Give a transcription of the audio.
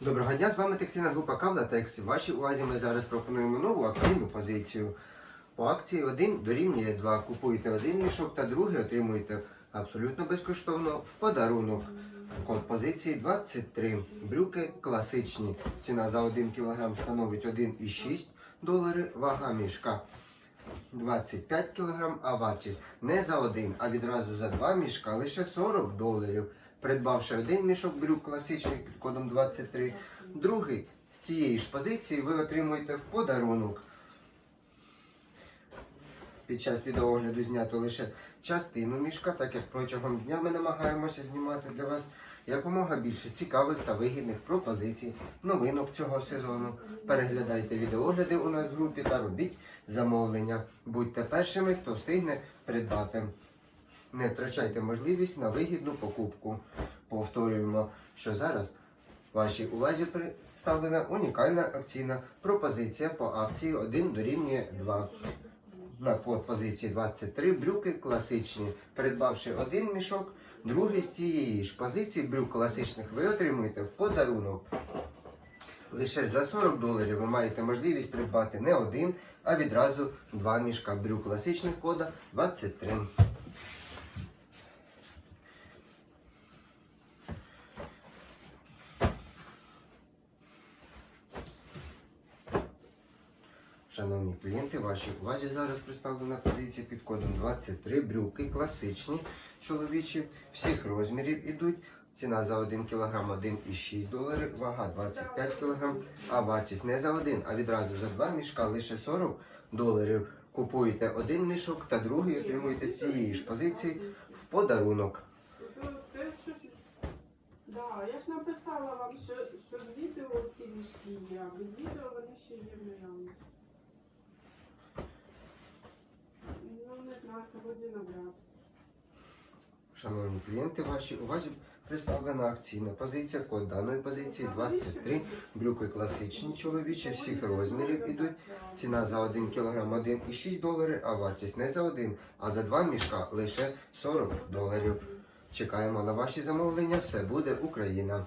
Доброго дня, з вами текстильна група Кавлатекс. Вашій увазі ми зараз пропонуємо нову акційну позицію. По акції 1 дорівнює 2. Купуєте один мішок та другий отримуєте абсолютно безкоштовно в подарунок. Код позиції 23. Брюки класичні. Ціна за 1 кг становить 1,6 долари. Вага мішка 25 кг, а вартість не за один, а відразу за два мішка лише 40 доларів. Придбавши один мішок брюк класичний під кодом 23, другий з цієї ж позиції ви отримуєте в подарунок. Під час відеоогляду знято лише частину мішка, так як протягом дня ми намагаємося знімати для вас якомога більше цікавих та вигідних пропозицій, новинок цього сезону. Переглядайте відеогляди у нас в групі та робіть замовлення. Будьте першими, хто встигне придбати. Не втрачайте можливість на вигідну покупку. Повторюємо, що зараз вашій увазі представлена унікальна акційна пропозиція по акції 1 дорівнює 2. На позиції 23 брюки класичні. Придбавши один мішок, другий з цієї ж позиції брюк класичних ви отримуєте в подарунок. Лише за 40 доларів ви маєте можливість придбати не один, а відразу два мішка брюк класичних кода 23. Шановні клієнти, вашій увазі зараз представлена позиція під кодом 23 брюки класичні, чоловічі, всіх розмірів ідуть. Ціна за 1 кг 1,6 доларів, вага 25 кг, а вартість не за один, а відразу за два мішка лише 40 доларів. Купуєте один мішок та другий отримуєте з цієї ж позиції в подарунок. Да, я ж написала вам, що, що з відео ці мішки є, а без відео вони ще є в. Шановні клієнти, вашій увазі представлена акційна позиція. Код даної позиції 23. Брюки класичні чоловічі, всіх розмірів ідуть. Ціна за 1 кг 1,6 доларів, а вартість не за один, а за два мішка лише 40 доларів. Чекаємо на ваші замовлення. Все буде Україна.